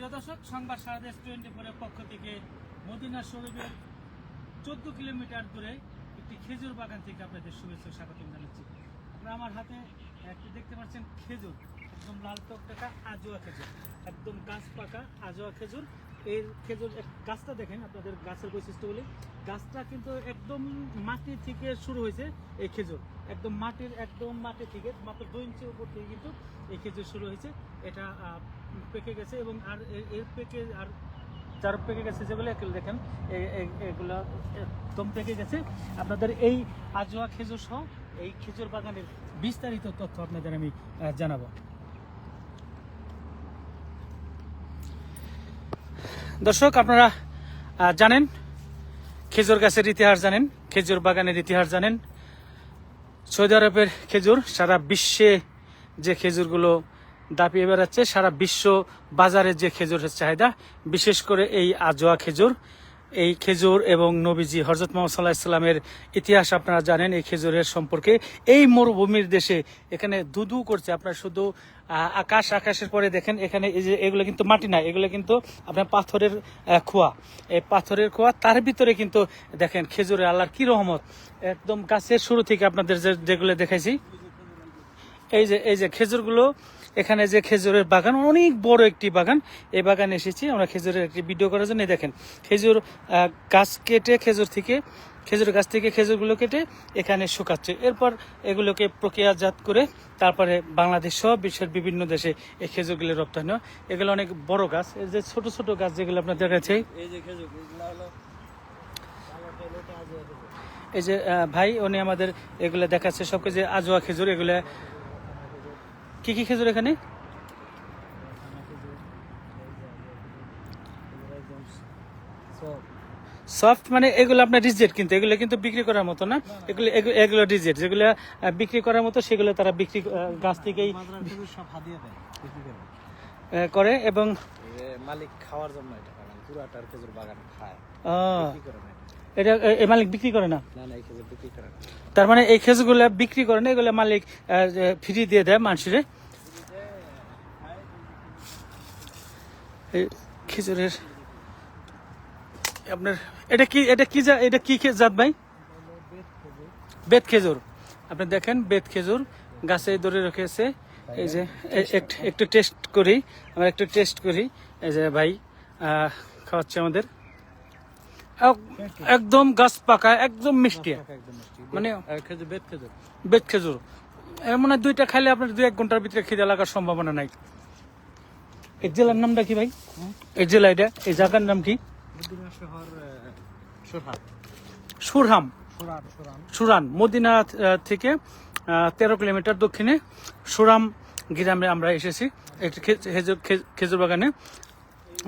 প্রিয় দর্শক, সংবাদ সারাদেশ টোয়েন্টি ফোরের পক্ষ থেকে মদিনা শরীফের চোদ্দ কিলোমিটার দূরে একটি খেজুর বাগান থেকে আপনাদের শুভেচ্ছা স্বাগত জানাচ্ছি। আপনারা আমার হাতে একটি দেখতে পাচ্ছেন খেজুর, একদম লাল টকটাকা আজোয়া খেজুর, একদম গাছ পাকা আজোয়া খেজুর। এই খেজুর গাছটা দেখেন, আপনাদের গাছের বৈশিষ্ট্য বলি গাছটা কিন্তু একদম মাটি থেকে শুরু হয়েছে এই খেজুর। একদম মাটির, একদম মাটি থেকে মাত্র দুই ইঞ্চির উপর থেকে কিন্তু এই খেজুর শুরু হয়েছে। এটা পেকে গেছে এবং আর এর পেকে আর চার পেকে গেছে যেগুলো দেখেন এগুলো একদম পেকে গেছে। আপনাদের এই আজোয়া খেজুর সহ এই খেজুর বাগানের বিস্তারিত তথ্য আপনাদের আমি জানাব। দর্শক, আপনারা জানেন, খেজুর গাছের ইতিহাস জানেন, খেজুর বাগানের ইতিহাস জানেন। সৌদি আরবের খেজুর সারা বিশ্বে যে খেজুরগুলো দাপিয়ে বেড়াচ্ছে সারা বিশ্ব বাজারে যে খেজুরের চাহিদা, বিশেষ করে এই আজোয়া খেজুর। এই খেজুর এবং নবীজি হজরত মোহাম্মদ ইসলামের ইতিহাস আপনারা জানেন এই খেজুরের সম্পর্কে। এই মরুভূমির দেশে এখানে দুদু করছে, আপনার শুধু আকাশ, আকাশের পরে দেখেন, এখানে এই যে এগুলো কিন্তু মাটি না, এগুলো কিন্তু আপনার পাথরের খোয়া। এই পাথরের খোয়া, তার ভিতরে কিন্তু দেখেন খেজুরে আল্লাহর কি রহমত। একদম গাছের শুরু থেকে আপনাদের যেগুলো দেখাইছি, এই যে এই যে খেজুরগুলো এখানে যে খেজুরের বাগান, অনেক বড় একটি বাগান, এই বাগানে এসেছি। আমরা খেজুরের একটি ভিডিও করার জন্য। দেখেন, খেজুর গাছ কেটে খেজুর থেকে খেজুর গাছ থেকে খেজুরগুলো কেটে এখানে শুকাচ্ছে। এরপর এগুলোকে প্রক্রিয়াজাত করে তারপরে বাংলাদেশ সহ বিশ্বের বিভিন্ন দেশে এই খেজুরগুলো রপ্তানি হয়। এগুলো অনেক বড় গাছ। এই যে ছোট ছোট গাছ যেগুলো আপনার দেখাচ্ছে। এই যে যে ভাই, উনি আমাদের এগুলো দেখাচ্ছে। সব কিছু আজোয়া খেজুর, এগুলো কি কি খেজুর এখানে? সফট মানে এগুলো আপনার রিজেক্ট কিন্তু এগুলো কিন্তু বিক্রি করার মতো না? এগুলো এগুলো রিজেক্ট যেগুলো বিক্রি করার মতো সেগুলো তারা বিক্রি গাছ থেকেই করে। এবং মালিক খাওয়ার জন্য এটা পুরাটার খেজুর বাগান খায় এটা। এটা এ মালিক বিক্রি করে না? এই তার মানে এই খেজুরগুলো বিক্রি করে না এগুলো মালিক ফ্রি দিয়ে দেয় মানুষের? এই খেজুরের আপনার এটা কি এটা কি এটা কি জাত ভাই? বেত খেজুর। আপনি দেখেন বেত খেজুর গাছে ধরে রেখেছে। এই যে একটু- টেস্ট করি আমরা একটু টেস্ট করি। এই যে ভাই খাওয়াচ্ছে আমাদের। একদম গাছ পাকা একদম মিষ্টি। মানে আর খেজুর এর মনে দুইটা খাইলে আপনার দুই এক ঘণ্টার ভিতরে খিদে লাগার সম্ভাবনা নাই। এই জেলার নামটা কি ভাই? এই জেলা এটা। এই জায়গার নাম কি? সুরহাম। সুরান মদিনা থেকে তেরো কিলোমিটার দক্ষিণে সুরাম গ্রামে আমরা এসেছি। একটি খেজুর বাগানে।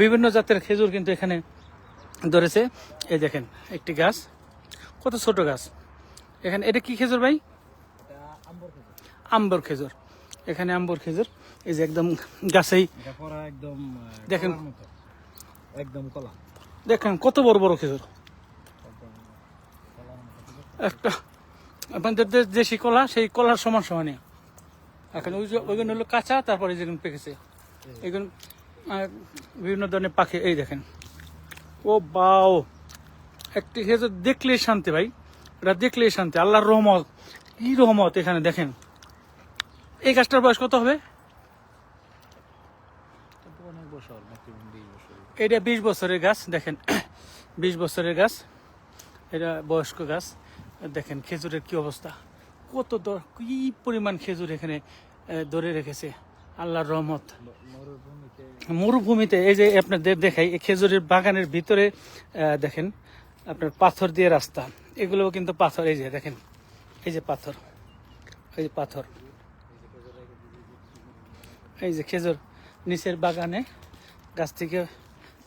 বিভিন্ন জাতের খেজুর কিন্তু এখানে ধরেছে এই দেখেন একটি গাছ। কত ছোট গাছ। এখানে এটা কি খেজুর ভাই? আম্বর খেজুর। এখানে আম্বর খেজুর। এই যে একদম গাছেই। একদম দেখেন। একদম কলা। দেখেন কত বড় বড় খেজুর। একটা আপনাদের দেশি কলা সেই কলার সমান সমানে। এখন ওই যে ওইগুলো হলো কাঁচা তারপরে যেগুলো পেকেছে। এগুলো বিভিন্ন ধরনের পাখি এই দেখেন। ও বাও। একটি খেজুর দেখলেই শান্তি ভাই। এটা দেখলেই শান্তি, আল্লাহর রহমত। কি রহমত এখানে দেখেন। এই গাছটার বয়স কত হবে? এটা বিশ বছরের গাছ, দেখেন। বিশ বছরের গাছ। এটা বয়স্ক গাছ। দেখেন খেজুরের কি অবস্থা। কত দর কি পরিমাণ খেজুর এখানে ধরে রেখেছে। আল্লাহর রহমত। মরুভূমিতে, এই যে আপনার দেখাই, এই খেজুরের বাগানের ভিতরে দেখেন, আপনার পাথর দিয়ে রাস্তা। এগুলোও কিন্তু পাথর, এই যে দেখেন, এই যে পাথর, এই যে পাথর। এই যে খেজুর, নিচের বাগানে গাছ থেকে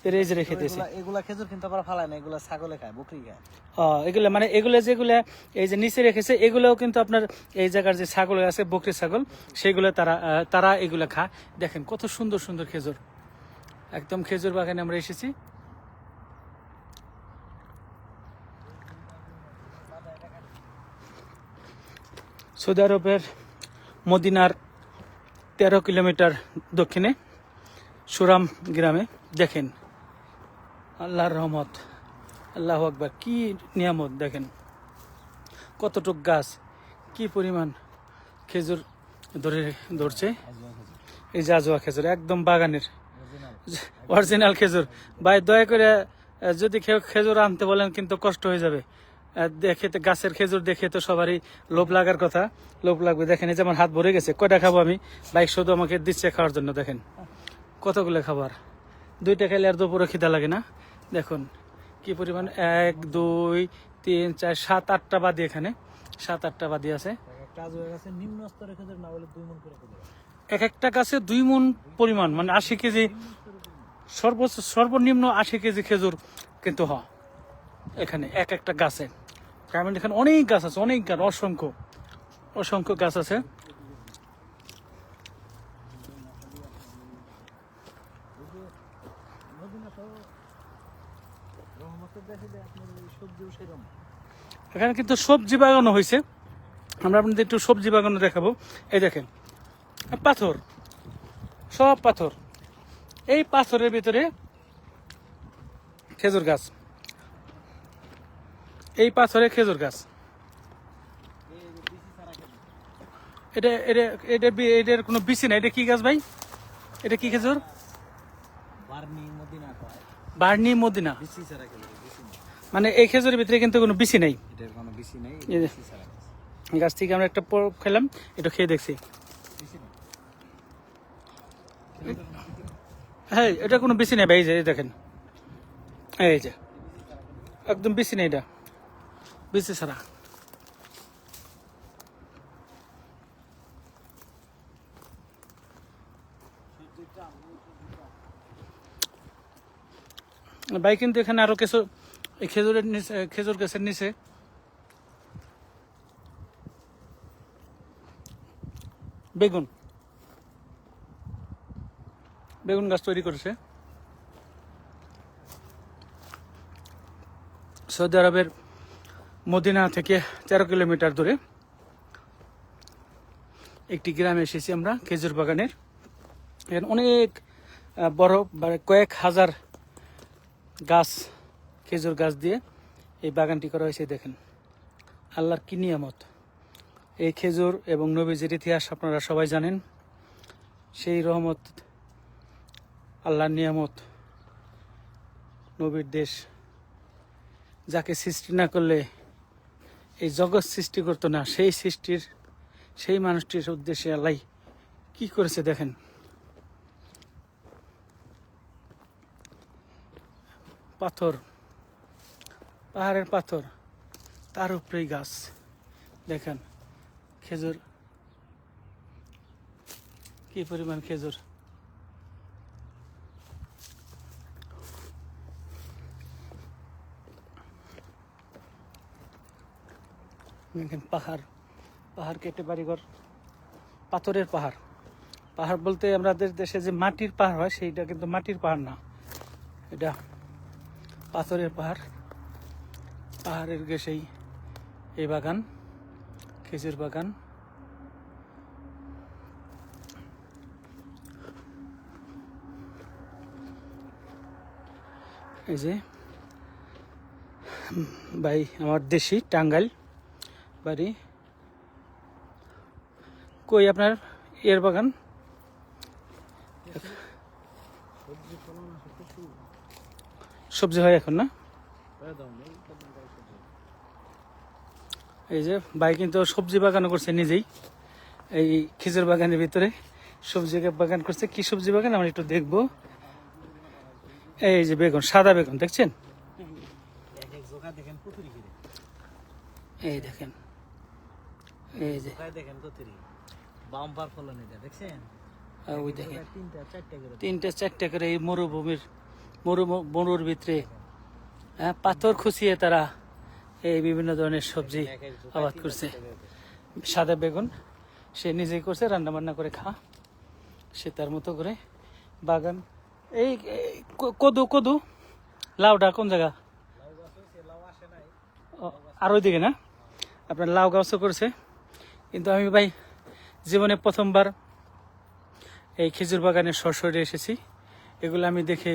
যে রেখে দিয়েছে। এগুলা- এগুলা খেজুর কিন্তু আবার ফালায় না এগুলা ছাগলে খায় বকরি খায়। এগুলো মানে এগুলো যেগুলো এই যে নিচে রেখেছে এগুলোও কিন্তু আপনার এই জায়গার যে ছাগল আছে বকরি ছাগল সেগুলো তারা তারা এগুলো খায়। দেখেন কত সুন্দর সুন্দর খেজুর। একদম খেজুর বাগানে আমরা এসেছি। সৌদি আরবের মদিনার তেরো কিলোমিটার দক্ষিণে সুরাম গ্রামে। দেখেন আল্লাহর রহমত। আল্লাহ আকবার, কি নিয়ামত দেখেন। কতটুক গাছ, কি পরিমাণ খেজুর ধরে ধরছে। এই যে আজোয়া খেজুর, একদম বাগানের। অরিজিনাল খেজুর। ভাই, দয়া করে যদি খেজুর আনতে বলেন, কিন্তু কষ্ট হয়ে যাবে। দেখে তো গাছের খেজুর দেখে তো সবারই লোভ লাগার কথা। লোভ লাগবে। দেখেন, এই যেমন হাত ভরে গেছে। কয়টা খাব আমি? বাইক শুধু আমাকে দিচ্ছে খাওয়ার জন্য, দেখেন। কতগুলো খাবার দুইটা খেলে আর দুপুরে খিদা লাগে না? দেখুন কি পরিমাণ? এক দুই তিন চার সাত আটটা বাদি এখানে। সাত আটটা বাদি আছে। এক একটা গাছে দুই মন পরিমাণ মানে আশি কেজি। সর্বোচ্চ সর্বনিম্ন আশি কেজি খেজুর কিন্তু হ এখানে এক একটা গাছে। কারণ এখানে অনেক গাছ আছে অনেক গাছ অসংখ্য অসংখ্য গাছ আছে মদিনা তো রহমতের দেশে যে আপনার এই সবজিও সেরকম এখানে কিন্তু সবজি বাগানো হয়েছে। আমরা আপনাদের একটু সবজি বাগানো দেখাবো। এই দেখেন পাথর সব পাথর। এই পাথরের ভিতরে খেজুর গাছ। এই পাথরে খেজুর গাছ। এটা এটা এটা এটার কোনো বিচি নাই। এটা কি গাছ ভাই? এটা কি খেজুর? বার্নি মদিনা বার্নি মদিনা। মানে এই খেজুরের ভিতরে কিন্তু কোনো বিচি নাই। এটার কোনো গাছ। থেকে আমরা একটা পর খেলাম এটা খেয়ে দেখছি। হ্যাঁ এটা কোনো বেশি নেই ভাই এই দেখেন। এই যে একদম বেশি নেই এটা বেশি ছাড়া। ভাই কিন্তু এখানে আরও কিছু এই খেজুরের নিচে খেজুর গাছের নিচে। বেগুন। বেগুন গাছ তৈরি করেছে। সৌদি আরবের মদিনা থেকে তেরো কিলোমিটার দূরে একটি গ্রামে এসেছি আমরা, খেজুর বাগানের। অনেক বড় কয়েক হাজার গাছ খেজুর গাছ দিয়ে এই বাগানটি করা হয়েছে দেখেন। আল্লাহর কি নিয়ামত। এই খেজুর এবং নবীজির ইতিহাস আপনারা সবাই জানেন। সেই রহমত, আল্লাহর নিয়ামত, নবীর দেশ যাকে সৃষ্টি না করলে এই জগৎ সৃষ্টি করতো না, সেই সৃষ্টির, সেই মানুষটির উদ্দেশ্যে আল্লাহ কি করেছে দেখেন। পাথর পাহাড়ের পাথর, তার উপরেই গাছ। দেখেন, খেজুর। কি পরিমাণ খেজুর? দেখেন, পাহাড়। পাহাড় কেটে বাড়িঘর, পাথরের পাহাড়। পাহাড় বলতে আমাদের দেশে যে মাটির পাহাড় হয়, সেইটা কিন্তু মাটির পাহাড় না। এটা পাথরের পাহাড়। পাহাড়ের গেছেই এই বাগান, খেজুর বাগান। এই যে ভাই আমার দেশি টাঙ্গাইল বাড়ি। কই আপনার এর বাগান? সবজি হয় এখন না হয়ে দাও নেই কদিন পরে সবজি এই যে ভাই কিন্তু সবজি বাগানও করছে নিজেই। এই খেজুর বাগানের ভিতরে সবজি বাগান করছে। কি সবজি বাগান? আমরা একটু দেখব। এই যে বেগুন, সাদা বেগুন, দেখছেন? এই দেখেন। এই যে দেখেন দেখছেন ওই দেখেন। তিনটা, চারটা করে এই মরুভূমির মরু মরুর ভিতরে হ্যাঁ পাথর খুঁচিয়ে তারা এই বিভিন্ন ধরনের সবজি আবাদ করছে। সাদা বেগুন সে নিজেই করছে রান্না বান্না করে খা সে তার মতো করে বাগান। এই কদু কদু। লাউটা কোন জায়গা? আর ওইদিকে না? আপনার লাউ গাছও করছে। কিন্তু আমি ভাই জীবনে প্রথমবার এই খেজুর বাগানে সরসরে এসেছি। এগুলো আমি দেখে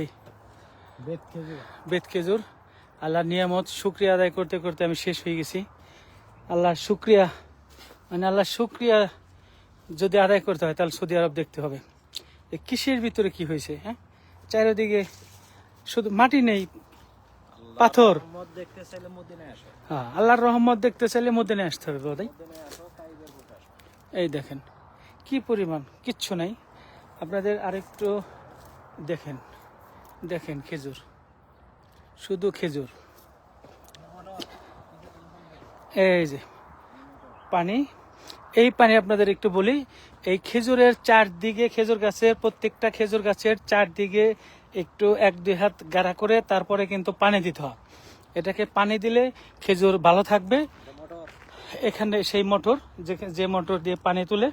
বেত খেজুর বেদ খেজুর আল্লাহর নিয়ামত শুক্রিয়া আদায় করতে করতে আমি শেষ হয়ে গেছি। আল্লাহর শুক্রিয়া মানে আল্লাহর শুক্রিয়া যদি আদায় করতে হয় তাহলে সৌদি আরব দেখতে হবে। এ কিসের ভিতরে কি হয়েছে হ্যাঁ? চারিদিকে শুধু মাটি নেই পাথর। দেখতে চাইলে হ্যাঁ আল্লাহর রহমত দেখতে চাইলে মধ্যে আসতে হবে আসো এই দেখেন কি পরিমাণ কিচ্ছু নাই। আপনাদের আরেকটু দেখেন দেখেন খেজুর। শুধু খেজুর। এই যে, পানি। এই পানি আপনাদের একটু বলি, এই খেজুরের চারদিকে খেজুর গাছের, প্রত্যেকটা খেজুর গাছের চারদিকে একটু এক, দুই হাত গাড়া করে তারপরে কিন্তু পানি দিতে হয়। এটাকে পানি দিলে খেজুর ভালো থাকবে। এখানে সেই মোটর যে মোটর দিয়ে পানি তুলে